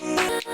you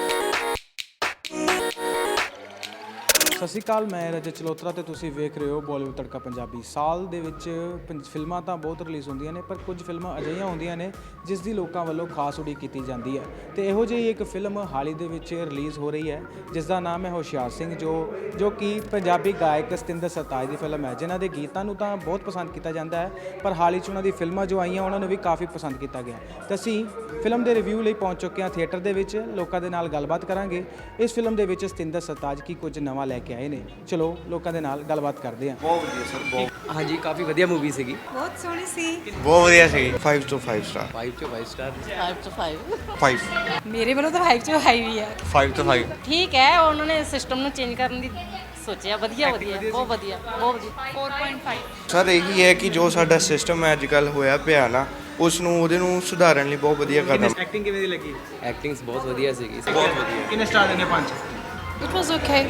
ਸਤਿ ਸ਼੍ਰੀ ਅਕਾਲ, ਮੈਂ ਰਜਤ ਚਲੋਤਰਾ ਤੇ ਤੁਸੀਂ ਵੇਖ ਰਹੇ ਹੋ ਬਾਲੀਵੁੱਡ ਤੜਕਾ ਪੰਜਾਬੀ। ਸਾਲ ਦੇ ਵਿੱਚ ਪੰਜ- ਫਿਲਮਾਂ ਤਾਂ ਬਹੁਤ ਰਿਲੀਜ਼ ਹੁੰਦੀਆਂ ਨੇ, ਪਰ ਕੁਝ ਫਿਲਮਾਂ ਅਜਿਹੀਆਂ ਹੁੰਦੀਆਂ ਨੇ ਜਿਸ ਦੀ ਲੋਕਾਂ ਵੱਲੋਂ ਖਾਸ ਉਡੀਕ ਕੀਤੀ ਜਾਂਦੀ ਹੈ। ਤੇ ਇਹੋ ਜਿਹੀ ਇੱਕ ਫਿਲਮ ਹਾਲ ਹੀ ਦੇ ਵਿੱਚ ਰਿਲੀਜ਼ ਹੋ ਰਹੀ ਹੈ, ਜਿਸ ਦਾ ਨਾਮ ਹੈ ਹੁਸ਼ਿਆਰ ਸਿੰਘ, ਜੋ ਜੋ ਕਿ ਪੰਜਾਬੀ ਗਾਇਕ ਸਤਿੰਦਰ ਸਰਤਾਜ ਦੀ ਫਿਲਮ ਹੈ, ਜਿਨ੍ਹਾਂ ਦੇ ਗੀਤਾਂ ਨੂੰ ਤਾਂ ਬਹੁਤ ਪਸੰਦ ਕੀਤਾ ਜਾਂਦਾ ਹੈ, ਪਰ ਹਾਲ ਹੀ 'ਚ ਉਹਨਾਂ ਦੀ ਫਿਲਮਾਂ ਜੋ ਆਈਆਂ, ਉਹਨਾਂ ਨੂੰ ਵੀ ਕਾਫੀ ਪਸੰਦ ਕੀਤਾ ਗਿਆ। ਤੇ ਅਸੀਂ ਫਿਲਮ ਦੇ ਰਿਵਿਊ ਲਈ ਪਹੁੰਚ ਚੁੱਕੇ ਹਾਂ ਥੀਏਟਰ ਦੇ ਵਿੱਚ, ਲੋਕਾਂ ਦੇ ਨਾਲ ਗੱਲਬਾਤ ਕਰਾਂਗੇ। ਇਸ ਫਿਲਮ ਦੇ ਵਿੱਚ ਸਤਿੰਦਰ ਸਰਤਾਜ ਕੀ ਕੁਝ ਨਵਾਂ ਲੈ ਕੇ ਆਏ ਨੇ। ਚਲੋ ਲੋਕਾਂ ਦੇ ਨਾਲ ਗੱਲਬਾਤ ਕਰਦੇ ਹਾਂ। ਬਹੁਤ ਵਧੀਆ ਸਰ ਬਹੁਤ। ਹਾਂਜੀ ਕਾਫੀ ਵਧੀਆ ਮੂਵੀ ਸੀਗੀ। ਬਹੁਤ ਸੋਹਣੀ ਸੀ। ਬਹੁਤ ਵਧੀਆ ਸੀ। 5 ਤੋਂ 5 ਸਟਾਰ 5 ਚੋਂ 5 ਸਟਾਰ 5 to 5 5 ਮੇਰੇ ਵੱਲੋਂ ਤਾਂ 5 ਚੋਂ ਹਾਈ ਵੀ ਆ। 5 ਤੋਂ 5 ਠੀਕ ਹੈ ਉਹਨਾਂ ਨੇ ਸਿਸਟਮ ਨੂੰ ਚੇਂਜ ਕਰਨ ਦੀ ਸੋਚਿਆ। ਵਧੀਆ ਵਧੀਆ ਬਹੁਤ ਵਧੀਆ ਬਹੁਤ ਵਧੀਆ। 4.5 ਸਰ ਇਹੀ ਹੈ ਕਿ ਜੋ ਸਾਡਾ ਸਿਸਟਮ ਹੈ ਅੱਜ ਕੱਲ ਹੋਇਆ ਪਿਆ ਨਾ ਉਸ ਨੂੰ ਉਹਦੇ ਨੂੰ ਸੁਧਾਰਨ ਲਈ ਬਹੁਤ ਵਧੀਆ ਕਰਨਾ ਐਕਟਿੰਗ ਕਿਵੇਂ ਦੀ ਲੱਗੀ? ਐਕਟਿੰਗਸ ਬਹੁਤ ਵਧੀਆ ਸੀਗੀ। ਬਹੁਤ ਵਧੀਆ। ਕਿੰਨੇ ਸਟਾਰ ਦਿੰਦੇ ਪੰਜ? ਇਟ ਵਾਸ ਓਕੇ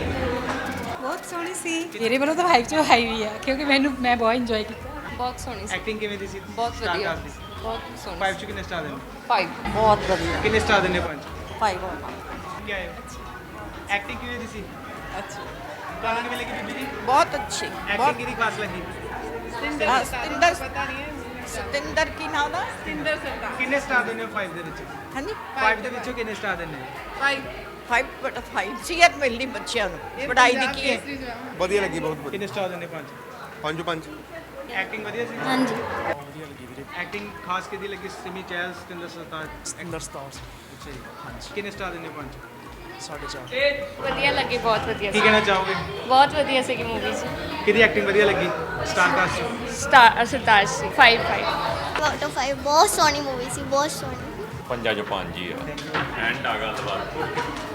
ਸੋਹਣੀ ਸੀ। ਮੇਰੇ ਵੱਲੋਂ ਤਾਂ 5 ਚੋਂ ਹਾਈ ਵੀ ਆ ਕਿਉਂਕਿ ਮੈਨੂੰ ਮੈਂ ਬਹੁਤ ਇੰਜੋਏ ਕੀਤਾ। ਬਹੁਤ ਸੋਹਣੀ ਸੀ। ਐਕਟਿੰਗ ਕਿਵੇਂ ਦੀ ਸੀ? ਬਹੁਤ Star ਵਧੀਆ। cast ਦੀ? ਬਹੁਤ ਸੋਹਣੀ Five 'ਚ ਕਿੰਨੇ ਸਟਾਰ ਦਿੰਦੇ 5 ਬਹੁਤ ਵਧੀਆ। ਕਿੰਨੇ ਸਟਾਰ ਦਿੰਦੇ ਪੰਜ? ਭਾਈ ਕੀ ਆਏ ਐਕਟਿੰਗ ਕਿਵੇਂ ਦੀ ਸੀ? ਅੱਛੀ। ਗਾਣਾ ਕਿਵੇਂ ਲੱਗੀ ਬੀਬੀ ਜੀ? ਬਹੁਤ ਅੱਛੀ। ਐਕਟਿੰਗ ਕਿਹਦੀ ਖਾਸ ਲੱਗੀ? ਹਾਂ, ਸਤਿੰਦਰ ਸਤਿੰਦਰ ਕੀ ਨਾਮ ਦਾ? ਕਿੰਨੇ ਸਟਾਰ ਦਿੰਦੇ ਹੋ 5 ਦੇ ਵਿੱਚ? ਹਾਂਜੀ। 5 ਦੇ ਵਿੱਚੋਂ ਕਿੰਨੇ ਸਟਾਰ ਦਿੰਦੇ ਹੋ 5 ਬਟ 5 ਸੀਅਤ ਮਿਲਦੀ ਬੱਚਿਆਂ ਨੂੰ ਪੜ੍ਹਾਈ ਦੀ ਕੀ ਹੈ ਵਧੀਆ ਲੱਗੀ ਬਹੁਤ ਵਧੀਆ ਕਿੰਨੇ ਸਟਾਰ ਦਿੰਦੇ ਪੰਜ 5 5 ਐਕਟਿੰਗ ਵਧੀਆ ਸੀ ਹਾਂਜੀ ਐਕਟਿੰਗ ਖਾਸ ਕਿਹਦੀ ਲੱਗੀ ਸਿਮੀ ਚਹਿਲ ਸਤਿੰਦਰ ਸਰਤਾਜ ਸਤਿੰਦਰ ਸਤਾਰ ਅੱਛਾ ਜੀ ਹਾਂਜੀ ਕਿੰਨੇ ਸਟਾਰ ਦਿੰਦੇ ਪੰਜ ਸਾਢੇ ਚਾਰ ਵਧੀਆ ਲੱਗੀ ਬਹੁਤ ਵਧੀਆ ਕੀ ਕਹਿਣਾ ਚਾਹੋਗੇ ਬਹੁਤ ਵਧੀਆ ਸੀਗੀ ਮੂਵੀ ਚ ਕਿਹਦੀ ਐਕਟਿੰਗ ਵਧੀਆ ਲੱਗੀ ਸਟਾਰ ਕਾਸਟ ਸਟਾਰ ਸਰਤਾਜ ਸੀ 5 5 ਆਊਟ ਆਫ 5 ਬਹੁਤ ਸੋਹਣੀ ਮੂਵੀ ਸੀ ਬਹੁਤ ਸੋਹਣੀ ਪੰਜਾਂ ਚੋਂ ਪੰਜ ਹੀ ਆ। ਐਂਡ ਆ ਗੱਲਬਾਤ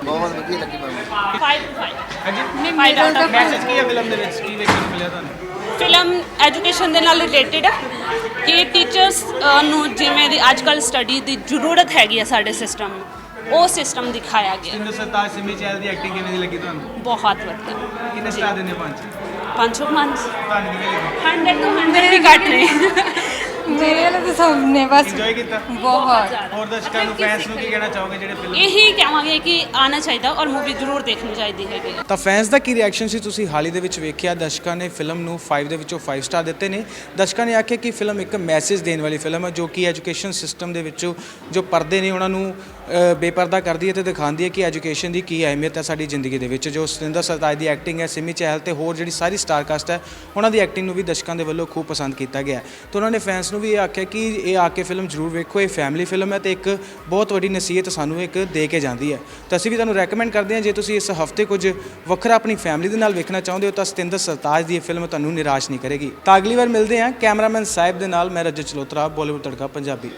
ਬਹੁਤ ਵਧੀਆ ਲੱਗੀ ਮੈਨੂੰ। 5 5 ਹਾਂਜੀ ਫਾਈਵ ਆਊਟ ਆਫ ਮੈਸੇਜ ਕੀ ਹੈ ਫਿਲਮ ਦੇ ਵਿੱਚ? ਕੀ ਵੇਖਣ ਨੂੰ ਮਿਲਿਆ ਤੁਹਾਨੂੰ? ਫਿਲਮ ਐਜੂਕੇਸ਼ਨ ਦੇ ਨਾਲ ਰਿਲੇਟਡ ਹੈ ਕਿ ਟੀਚਰਸ ਨੂੰ ਜਿਵੇਂ ਦੀ ਅੱਜਕੱਲ ਸਟੱਡੀ ਦੀ ਜ਼ਰੂਰਤ ਹੈਗੀ ਹੈ ਸਾਡੇ ਸਿਸਟਮ ਨੂੰ ਉਹ ਸਿਸਟਮ ਦਿਖਾਇਆ ਗਿਆ। ਸਤਿੰਦਰ ਸਰਤਾਜ ਸਿਮੀ ਚਹਿਲ ਦੀ ਐਕਟਿੰਗ ਕਿਵੇਂ ਦੀ ਲੱਗੀ ਤੁਹਾਨੂੰ? ਬਹੁਤ ਵਧੀਆ। ਕਿੰਨੇ ਸਟਾਰ ਦਿੰਦੇ ਪੰਜ? ਪੰਜੋ ਪੰਜ। ਤੁਹਾਨੂੰ ਕਿਵੇਂ ਲੱਗੀ 100 ਤੋਂ 100 ਵੀ ਘੱਟ ਨੇ। ਮੇਰੇ ਵੱਲੋਂ ਤਾਂ ਸਭ ਨੇ ਬਸ ਇੰਜੋਏ ਕੀਤਾ? ਬਹੁਤ। ਹੋਰ ਦਰਸ਼ਕਾਂ ਨੂੰ ਫੈਨਸ ਨੂੰ ਕੀ ਕਹਿਣਾ ਚਾਹੋਗੇ ਜਿਹੜੇ ਫਿਲਮ ਇਹੀ ਕਹਾਂਗੇ ਕਿ ਆਣਾ ਚਾਹੀਦਾ ਔਰ ਮੂਵੀ ਜ਼ਰੂਰ ਦੇਖਣੀ ਚਾਹੀਦੀ ਹੈਗੀ। ਤਾਂ ਫੈਨਸ ਦਾ ਕੀ ਰਿਐਕਸ਼ਨ ਸੀ ਤੁਸੀਂ ਹਾਲ ਹੀ ਦੇ ਵਿੱਚ ਵੇਖਿਆ? ਦਰਸ਼ਕਾਂ ਨੇ ਫਿਲਮ ਨੂੰ 5 ਦੇ ਵਿੱਚੋਂ 5 ਸਟਾਰ ਦਿੱਤੇ ਨੇ। ਦਰਸ਼ਕਾਂ ਨੇ ਆਖਿਆ ਕਿ ਫਿਲਮ ਇੱਕ ਮੈਸੇਜ ਦੇਣ ਵਾਲੀ ਫਿਲਮ ਹੈ ਜੋ ਕਿ ਐਜੂਕੇਸ਼ਨ ਸਿਸਟਮ ਦੇ ਵਿੱਚੋਂ ਜੋ ਪਰਦੇ ਨੇ ਉਹਨਾਂ ਨੂੰ ਬੇਪਰਦਾ ਕਰਦੀ ਹੈ ਤੇ ਦਿਖਾਉਂਦੀ ਹੈ ਕਿ ਐਜੂਕੇਸ਼ਨ ਦੀ ਕੀ ਅਹਿਮੀਅਤ ਹੈ ਸਾਡੀ ਜ਼ਿੰਦਗੀ ਦੇ ਵਿੱਚ, ਜੋ ਸਤਿੰਦਰ ਸਰਤਾਜ ਦੀ ਐਕਟਿੰਗ ਹੈ, ਸਿਮੀ ਚਹਿਲ ਤੇ ਹੋਰ ਜਿਹੜੀ ਸਾਰੀ ਸਟਾਰ ਕਾਸਟ ਹੈ, ਉਹਨਾਂ ਦੀ ਐਕਟਿੰਗ ਨੂੰ ਵੀ ਦਰਸ਼ਕਾਂ ਦੇ ਵੱਲੋਂ ਖੂਬ ਪਸੰਦ ਕੀਤਾ ਗਿਆ ਹੈ। ਤੇ ਉਹਨਾਂ ਨੇ ਫੈਨਸ ਨੂੰ ਵੀ ਇਹ ਆਖਿਆ ਕਿ ਇਹ ਆ ਕੇ ਫਿਲਮ ਜ਼ਰੂਰ ਵੇਖੋ, ਇਹ ਫੈਮਿਲੀ ਫਿਲਮ ਹੈ ਤੇ ਇੱਕ ਬਹੁਤ ਵੱਡੀ ਨਸੀਹਤ ਸਾਨੂੰ ਇੱਕ ਦੇ ਕੇ ਜਾਂਦੀ ਹੈ। ਤਾਂ ਅਸੀਂ ਵੀ ਤੁਹਾਨੂੰ ਰეკਮੈਂਡ ਕਰਦੇ ਹਾਂ, ਜੇ ਤੁਸੀਂ ਇਸ ਹਫ਼ਤੇ ਕੁਝ ਵੱਖਰਾ ਆਪਣੀ ਫੈਮਿਲੀ ਦੇ ਨਾਲ ਵੇਖਣਾ ਚਾਹੁੰਦੇ ਹੋ, ਤਾਂ ਸਤਿੰਦਰ ਸਰਤਾਜ ਦੀ ਇਹ ਫਿਲਮ ਤੁਹਾਨੂੰ ਨਿਰਾਸ਼ ਨਹੀਂ ਕਰੇਗੀ। ਤਾਂ ਅਗਲੀ ਵਾਰ ਮਿਲਦੇ ਹਾਂ, ਕੈਮਰਾਮੈਨ ਸਾਹਿਬ ਦੇ ਨਾਲ, ਮੈਂ ਰਜਤ ਚਲੋਤਰਾ ਬਾਲੀਵੁੱਡ ਤੜਕਾ ਪੰਜਾਬੀ।